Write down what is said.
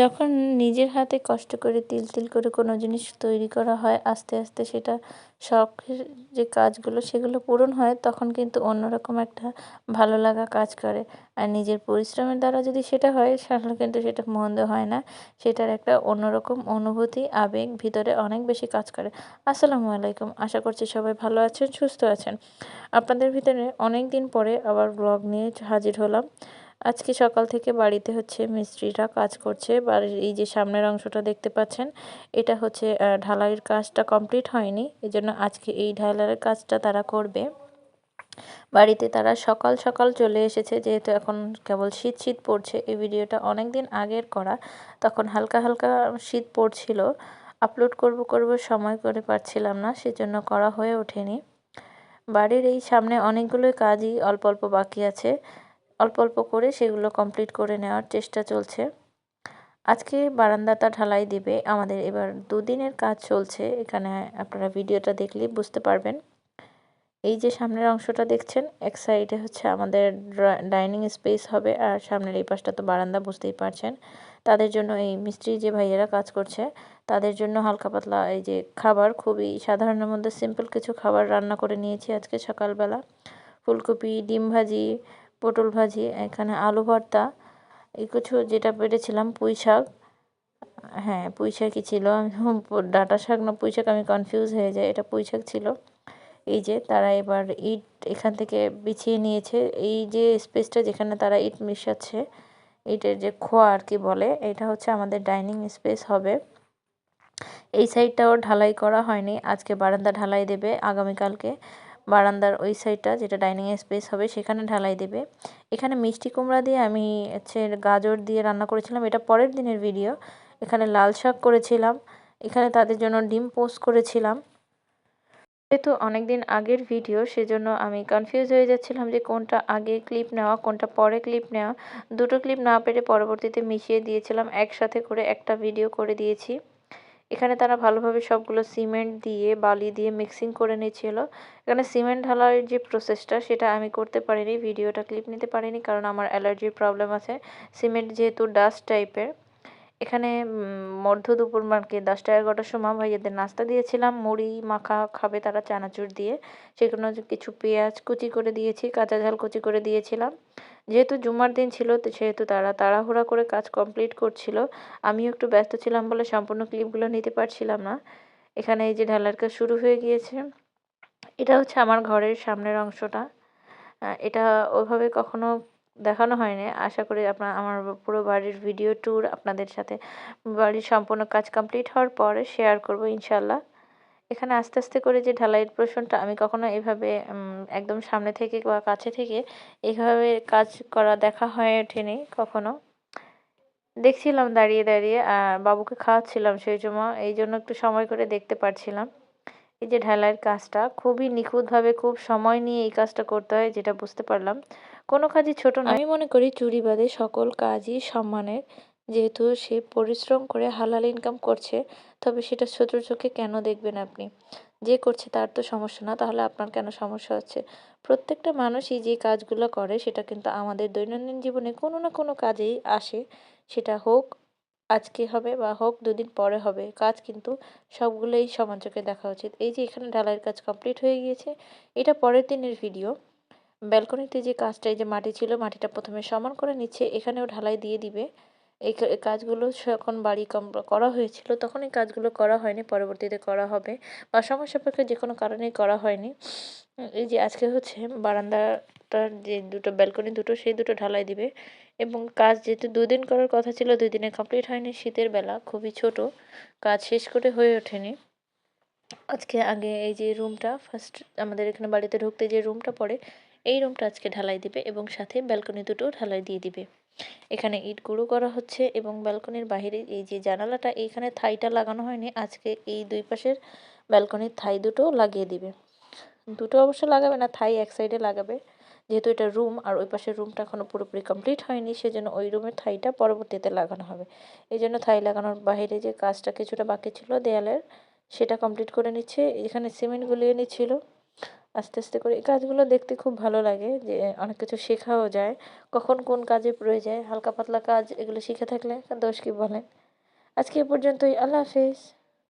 যখন নিজের হাতে কষ্ট করে তিল তিল করে কোনো জিনিস তৈরি করা হয়, আস্তে আস্তে সেটা শখের যে কাজগুলো সেগুলো পূরণ হয়, তখন কিন্তু অন্যরকম একটা ভালো লাগা কাজ করে। আর নিজের পরিশ্রমের দ্বারা যদি সেটা হয়, তাহলে কিন্তু সেটা মন্দ হয় না। সেটার একটা অন্যরকম অনুভূতি, আবেগ ভিতরে অনেক বেশি কাজ করে। আসসালামু আলাইকুম। আশা করছি সবাই ভালো আছেন, সুস্থ আছেন। আপনাদের ভিতরে অনেক দিন পরে আবার ব্লগ নিয়ে হাজির হলাম। আজকে সকাল থেকে বাড়িতে হচ্ছে মিস্ত্রিরা কাজ করছে। বাড়ির এই যে সামনের অংশটা দেখতে পাচ্ছেন, এটা হচ্ছে ঢালাইয়ের কাজটা কমপ্লিট হয়নি। এজন্য আজকে এই ঢালাইয়ের কাজটা তারা করবে। বাড়িতে তারা সকাল সকাল চলে এসেছে, যেহেতু এখন কেবল শীত শীত পড়ছে। এই ভিডিওটা অনেক দিন আগের করা। তখন হালকা হালকা শীত পড়ছিল। আপলোড করব করব সময় করে পারছিলাম না, সেজন্য করা হয়ে ওঠেনি। বাড়ির এই সামনে অনেকগুলোই কাজই অল্প অল্প বাকি আছে। অল্প অল্প করে সেগুলো কমপ্লিট করে নেওয়ার চেষ্টা চলছে। আজকে বারান্দাটা ঢালাই দিবে আমাদের। এবার দুদিনের কাজ চলছে। এখানে আপনারা ভিডিওটা দেখলে বুঝতে পারবেন। এই যে সামনের অংশটা দেখছেন, এক সাইডে হচ্ছে আমাদের ডাইনিং স্পেস হবে আর সামনের এই পাশটা তো বারান্দা, বুঝতেই পারছেন। তাদের জন্য এই মিস্ত্রি যে ভাইয়েরা কাজ করছে, তাদের জন্য হালকা পাতলা এই যে খাবার, খুবই সাধারণের মধ্যে সিম্পল কিছু খাবার রান্না করে নিয়েছি আজকে সকালবেলা। ফুলকপি, ডিম ভাজি পটল ভাজি, এখানে আলু ভর্তা, এই কিছু যেটা পেরেছিলাম, পুঁই শাক। হ্যাঁ পুঁই শাকই ছিল। ডাটা শাক না পুঁই শাক, আমি কনফিউজ হয়ে যাই। এটা পুঁই শাক ছিল। এই যে তারা এবার ইট এখান থেকে বিছিয়ে নিয়েছে। এই যে স্পেসটা যেখানে তারা ইট মিশাচ্ছে, ইটের যে খোয়া আর কি বলে, এটা হচ্ছে আমাদের ডাইনিং স্পেস হবে। এই সাইডটাও ঢালাই করা হয়নি। আজকে বারান্দা ঢালাই দেবে আগামীকালকে। বারান্দার ওই সাইডটা, যেটা ডাইনিং স্পেস হবে, সেখানে ঢালাই দেবে। এখানে মিষ্টি কুমড়া দিয়ে আমি হচ্ছে গাজর দিয়ে রান্না করেছিলাম। এটা পরের দিনের ভিডিও এখানে লাল শাক করেছিলাম। এখানে তাদের জন্য ডিম পোস্ট করেছিলাম। যেহেতু অনেক দিন আগের ভিডিও সেজন্য আমি কনফিউজ হয়ে যাচ্ছিলাম যে কোনটা আগে ক্লিপ নেওয়া, কোনটা পরে ক্লিপ নেওয়া। দুটো ক্লিপ না পেরে পরবর্তীতে মিশিয়ে দিয়েছিলাম। একসাথে করে একটা ভিডিও করে দিয়েছি। এখানে তারা ভালোভাবে সবগুলো সিমেন্ট দিয়ে, বালি দিয়ে মিক্সিং করে নিয়েছিল এখানে সিমেন্ট ঢালার যে প্রসেসটা, সেটা আমি করতে পারিনি, ভিডিওটা ক্লিপ নিতে পারিনি কারণ আমার অ্যালার্জির প্রবলেম আছে। সিমেন্ট যেহেতু ডাস্ট টাইপের, এখানে মধ্য দুপুর মার্কে দশটা এগারোটার সময় ভাইয়াদের নাস্তা দিয়েছিলাম, মুড়ি মাখা খাবে তারা চানাচুর দিয়ে। সেগুলো কিছু পেঁয়াজ কুচি করে দিয়েছি, কাঁচা ঝাল কুচি করে দিয়েছিলাম। যেহেতু জুমার দিন ছিল সেহেতু তারা তাড়াহুড়া করে কাজ কমপ্লিট করছিল। আমিও একটু ব্যস্ত ছিলাম বলে সম্পূর্ণ ক্লিপগুলো নিতে পারছিলাম না। এখানে এই যে ঢালার কাজ শুরু হয়ে গিয়েছে। এটা হচ্ছে আমার ঘরের সামনের অংশটা। এটা ওইভাবে কখনো দেখানো হয়নি। আশা করি আপনার, আমার পুরো বাড়ির ভিডিও ট্যুর আপনাদের সাথে বাড়ির সম্পূর্ণ কাজ কমপ্লিট হওয়ার পরে শেয়ার করব ইনশাল্লাহ এখানে আস্তে আস্তে করে যে ঢালাইয়ের পোর্শনটা আমি কখনো এভাবে একদম সামনে থেকে বা কাছে থেকে এভাবে কাজ করা দেখা হয়ে ওঠেনি কখনো। দেখছিলাম দাঁড়িয়ে দাঁড়িয়ে বাবুকে খাওয়াচ্ছিলাম সেই জন্য এই জন্য একটু সময় করে দেখতে পারছিলাম। এই যে ঢালাইয়ের কাজটা খুবই নিখুঁতভাবে খুব সময় নিয়ে এই কাজটা করতে হয় যেটা বুঝতে পারলাম। কোনো কাজই ছোট নয় আমি মনে করি চুরি বাদে সকল কাজই সম্মানের যেহেতু সে পরিশ্রম করে হালাল ইনকাম করছে, তবে সেটা ছোট চোখে কেন দেখবেন আপনি? যে করছে তার তো সমস্যা না, তাহলে আপনার কেন সমস্যা হচ্ছে? প্রত্যেকটা মানুষই যে কাজগুলো করে, সেটা কিন্তু আমাদের দৈনন্দিন জীবনে কোনো না কোনো কাজেই আসে। সেটা হোক আজকে হবে বা হোক দুদিন পরে হবে, কাজ কিন্তু সবগুলোই সমান চোখে দেখা উচিত। এই যে এখানে ঢালাইয়ের কাজ কমপ্লিট হয়ে গিয়েছে, এটা পরের দিনের ভিডিও ব্যালকনিতে যে কাজটা, এই যে মাটি ছিল, মাটিটা প্রথমে সমান করে নিচ্ছে, এখানেও ঢালাই দিয়ে দিবে। এই কাজগুলো যখন বাড়ি কম, করা হয়েছিল, তখন এই কাজগুলো করা হয়নি, পরবর্তীতে করা হবে বা সময় সাপেক্ষে যে কোনো কারণেই করা হয়নি। এই যে আজকে হচ্ছে বারান্দাটার যে দুটো ব্যালকনি দুটো, সেই দুটো ঢালাই দিবে এবং কাজ যেহেতু দুদিন করার কথা ছিল, দুই দিনে কমপ্লিট হয়নি, শীতের বেলা, খুবই ছোট, কাজ শেষ করে হয়ে ওঠেনি। আজকে আগে এই যে রুমটা ফার্স্ট আমাদের এখানে বাড়িতে ঢুকতে যে রুমটা পড়ে, এই রুমটা আজকে ঢালাই দিবে এবং সাথে ব্যালকনি দুটো ঢালাই দিয়ে দিবে। এখানে ইট গুঁড়ো করা হচ্ছে এবং ব্যালকনির বাহিরে এই যে জানালাটা, এইখানে থাইটা লাগানো হয়নি। আজকে এই দুই পাশের ব্যালকনির থাই দুটো লাগিয়ে দিবে। দুটো অবশ্য লাগাবে না, থাই এক সাইডে লাগাবে। যেহেতু এটা রুম আর ওই পাশের রুমটা এখনও পুরোপুরি কমপ্লিট হয়নি, সেজন্য ওই রুমের থাইটা পরবর্তীতে লাগানো হবে। এই জন্য থাই লাগানোর বাইরে যে কাজটা কিছুটা বাকি ছিল দেয়ালের, সেটা কমপ্লিট করে নিচ্ছে। এখানে সিমেন্ট গুলিয়ে নিচ্ছিল। আস্তে আস্তে করে। এই কাজগুলো দেখতে খুব ভালো লাগে যে অনেক কিছু শেখাও যায়। কখন কোন কাজে প্রয়োজন যায়, হালকা পাতলা কাজ এগুলো শিখে থাকলে দোষ কি বলেন আজকে এ পর্যন্তই। আল্লাহ হাফিজ।